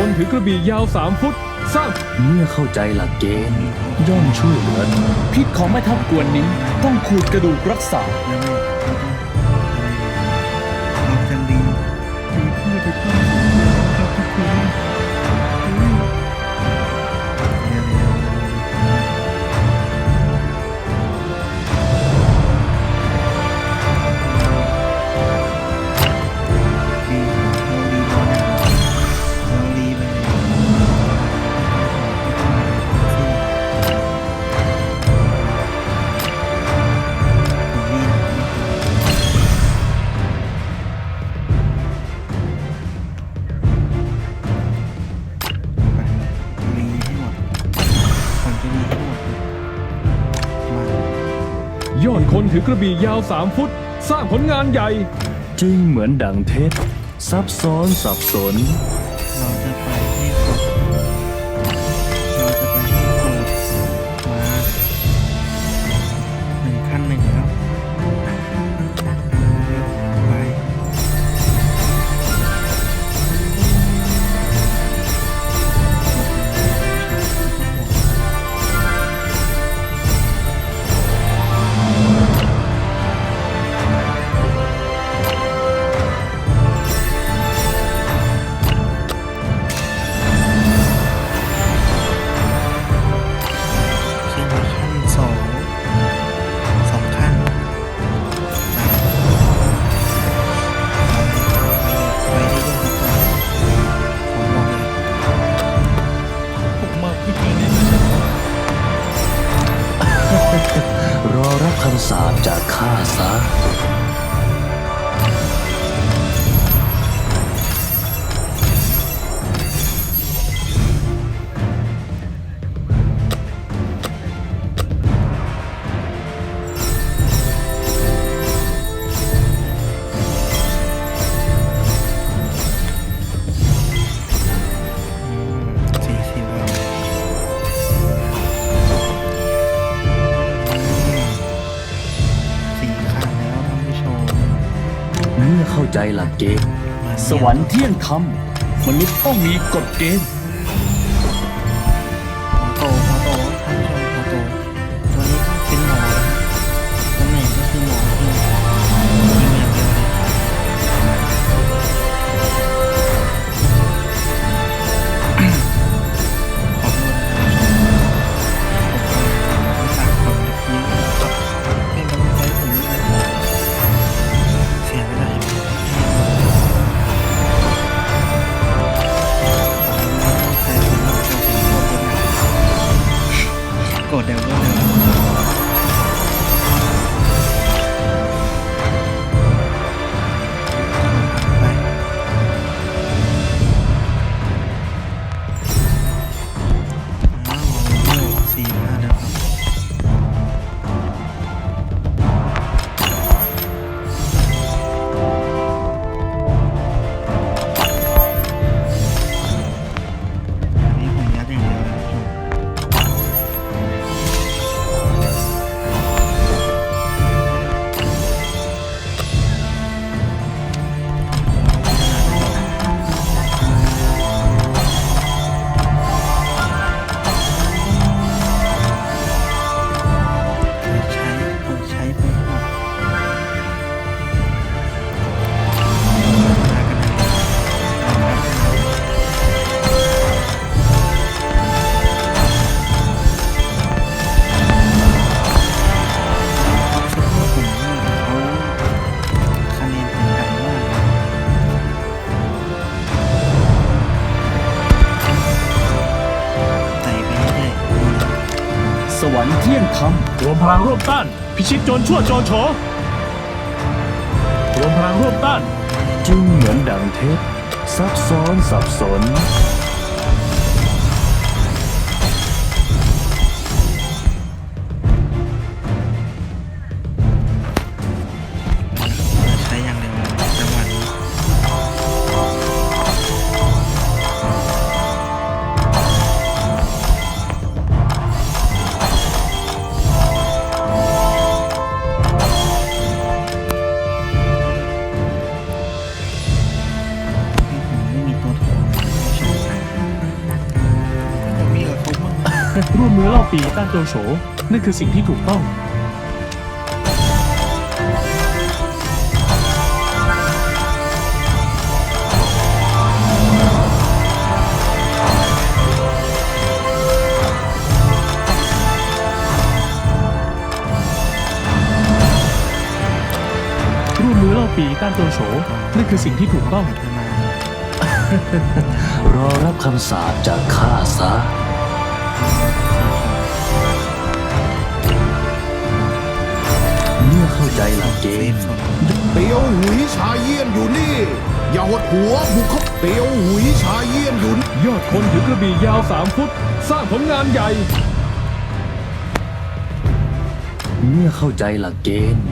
คนถือกระบี่ยาว 3 ฟุตสร้างเมื่อเข้าใจหลักเกณฑ์ย่อมช่วยเหลือพิษของแม่ทับกวนนี้ต้องขูดกระดูกรักษาือกระบี่ยาว 3 ฟุต สร้างผลงานใหญ่ จริงเหมือนดังเทศซับซ้อนสับสนำสาบจากข้าซะ ใจหลักเกณฑ์สวรรค์เที่ยงธรรมมนุษย์ต้องมีกฎเกณฑ์ พลังร่วมต้าน พิชิตโจรชั่วจรโฉรวมพลังร่วมต้าน จึงเหมือนดังเทพซับซ้อนสับสน ปีต้านโจโฉนั่นคือสิ่งที่ถูกต้อง ร่วมมือเล่าปีต้านโจโฉนั่นคือสิ่งที่ถูกต้อง รอรับคำสาปจากข้าซะ เมื่อเข้าใจหลักเกเซณฟฑ์โซนเตียวหุยชายเยี่ยนอยู่นี่ อย่าหดหัวบุกเข้าเตียวหุยชายเยี่ยนอยู่นี่ยอดคนถือกระบี่ยาว3ฟุต สร้างผลงานใหญ่ เมื่อเข้าใจหลักเกณฑ์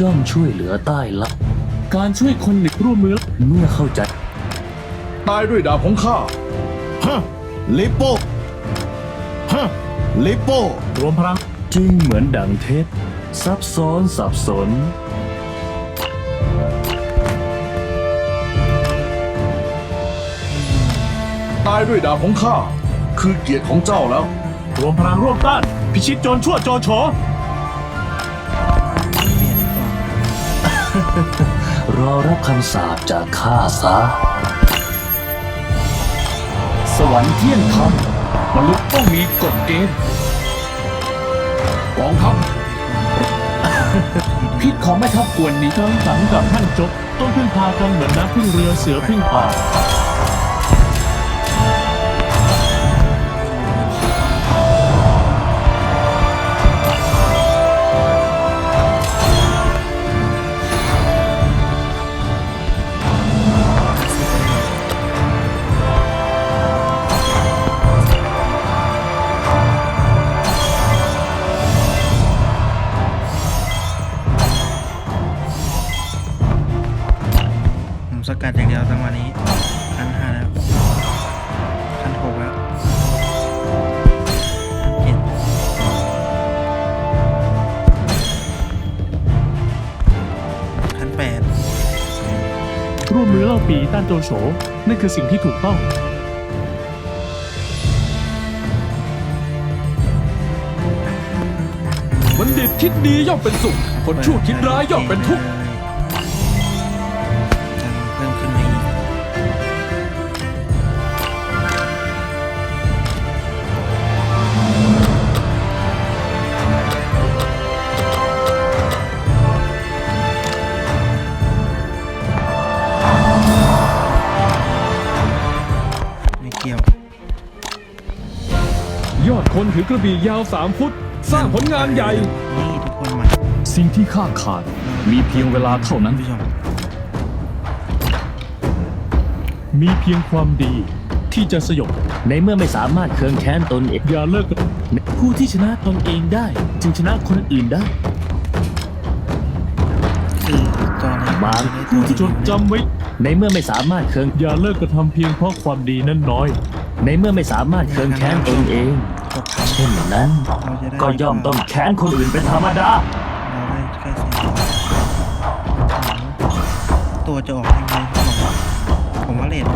ย่อมช่วยเหลือใต้ลับการช่วยคนหนึ่งร่วมมือเมื่อเข้าใจ ตายด้วยดาบของข้าฮะลิปโป้ฮะลิปโป้รวมพลังจริงเหมือนดังเท็จ ซับซ้อนสับสน ตายด้วยดาบของข้า คือเกียรติของเจ้าแล้ว รวมพลังร่วมต้าน พิชิตโจรชั่วโจโฉเปลี่ยนก่อนรอรับคำสาปจากข้าซะ สวรรค์เที่ยงธรรมมนุษย์ต้องมีกฎเกณฑ์กองทัพ พิษของแม่ทัพกวนนี้ทั้งสังกับท่านจบต้องพึ่งพากันเหมือนนักพึ่งเรือเสือพึ่งป่า ร่วมมือเล่าปีต้านโจโฉนั่นคือสิ่งที่ถูกต้อง บัณฑิตคิดดีย่อมเป็นสุข คนชั่วคิดร้ายย่อมเป็นทุกข์ ถือกระบี่ยาว 3 ฟุต สร้างผลงานใหญ่ นี่ทุกคนมาสิ่งที่ข้าขาดมีเพียงเวลาเท่านั้นท่านผู้ชมมีเพียงความดีที่จะสยบ ในเมื่อไม่สามารถเคืองแค้นตนเองอย่าเลิกกับผู้ที่ชนะตนเองได้ จึงชนะคนอื่นได้ คือตัวไหนบาง ผู้ที่จดจำไว้ ในเมื่อไม่สามารถเคืองอย่าเลิกกระทำเพียงเพราะความดีนั้นน้อย ในเมื่อไม่สามารถเคืองแค้นตนเองจบครับเช่นนั้น เราจะได้ก็ย่อมต้องแค้นคนอื่นเป็นธรรมดา เราได้แค่สี่ตัวจะออกยังไงผมผมว่าเลท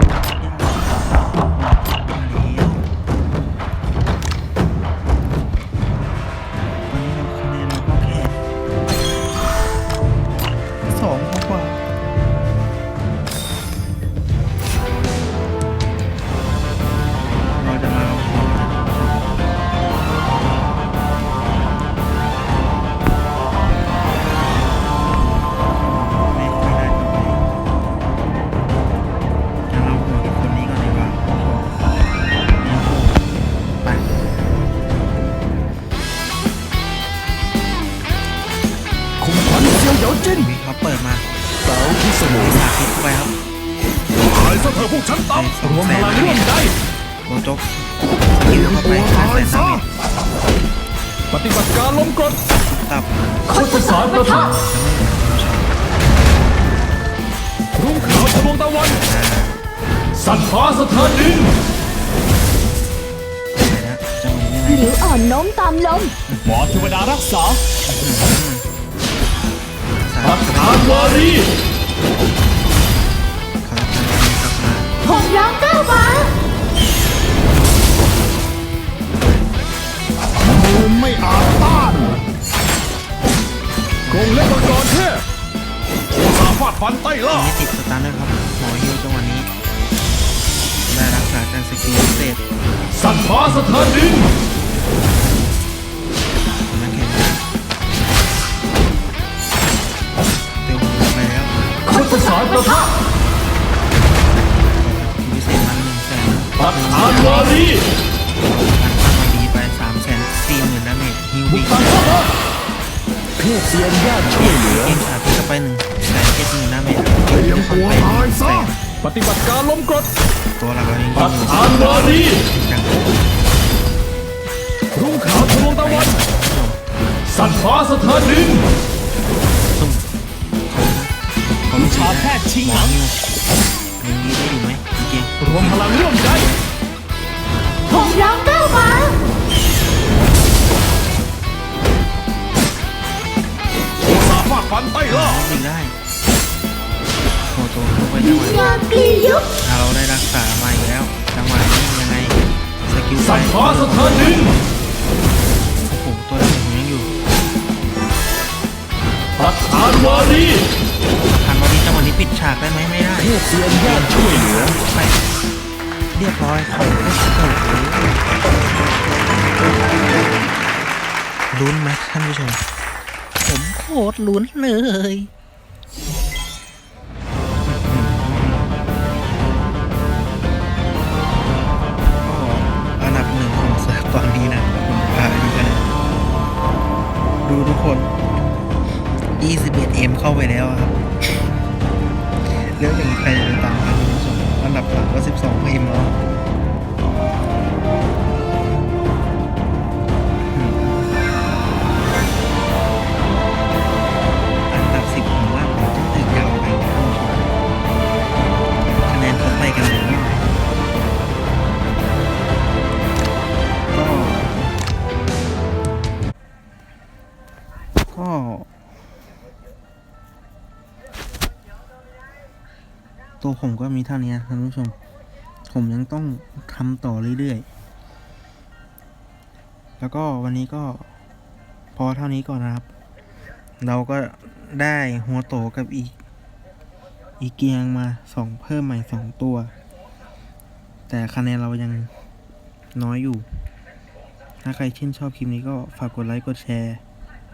เขาเปิดมาเต๋าพิสมุนสาธิตเข้าไปครับตายซะเถอะพวกฉันต่ำรวมพลังร่วมใจโมจกสกิลเข้าไปห้าแสนสามปฏิบัติการล้มกรดตับโคตรสารประทับรุ่งขาวทะลวงตะวัน สัตว์ฟ้าสถานดินไปแล้วจังหวะนี้ยังไงหลิวอ่อนโน้มตามลมหมอเทวดารักษา ครับทานวารีครับหกล้านเก้าบาทมือไม่อาจต้านกงเล็กกรเทพโอสาฟาดฟันใต้ล่าไม่ติดสตาร์เลยครับหมอฮิวจังหวะนี้ ได้รักษาการสกิลเสร็จสัตว์ฟ้าสะเทินดิน สนปัดอานวารีพันค่ามาดีไปสามแสนสี่หมื่นดาเมจฮิวบุบีกตามเข้ามาเทพเซียนญาติช่วยเหลือเกมขาดที่เข้าไปหนึ่งแสนเจ็ดหมื่นดาเมจเตรียมตัวตายซะปฏิบัติการล้มกรดตัวหลักเรายังปัดอยู่อานวารีจังรุ่งขาวทะลวงตะวันสัตว์ฟ้าสถานดินซุ่มเขาเขาชาแพทย์ชิงหมหอลังฮิวยังยืดได้ รวมพลังร่วมใจผมร้องก้าวมาโอซาฟาดฟันไต้ล่ายิงได้โคโตเข้าไปจังหวะนี้ยามปียุคอะเราได้รักษามาอีกแล้วจังหวะนี้ยังไงสกิลไปสัตว์ฟ้าสถานดินโอ้โหตัวแรกผมยังอยู่ปัดอานวารีทันวันนี้จังหวะนี้ปิดฉากได้ไหมไม่ได้เทพเซียนญาติช่วยเหลือไป เรียบร้อยของโอ้โหลุ้นไหมท่านผู้ชม ผมโคตรลุ้นเลยก็อันดับหนึ่งของเซิร์ฟตอนนี้นะคุณพาดีกันดูทุกคน 21M เข้าไปแล้วอะครับ ก็ตัวผมก็มีเท่านี้ท่านผู้ชม ผมยังต้องทำต่อเรื่อยๆ แล้วก็วันนี้ก็พอเท่านี้ก่อนนะครับ เราก็ได้หัวโตกับอีก อีกเกียงมาสองเพิ่มใหม่สองตัว แต่คะแนนเรายังน้อยอยู่ ถ้าใครชื่นชอบคลิปนี้ก็ฝากกดไลค์ กดแชร์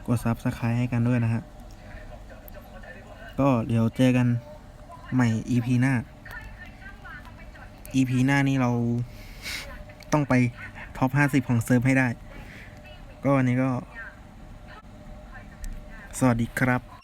กดซับสไครต์ให้กันด้วยนะฮะ ก็เดี๋ยวเจอกันใหม่ EP หน้า EP หน้านี่เราต้องไปท็อป 50 ของเซิร์ฟให้ได้ ก็วันนี้ก็ สวัสดีครับ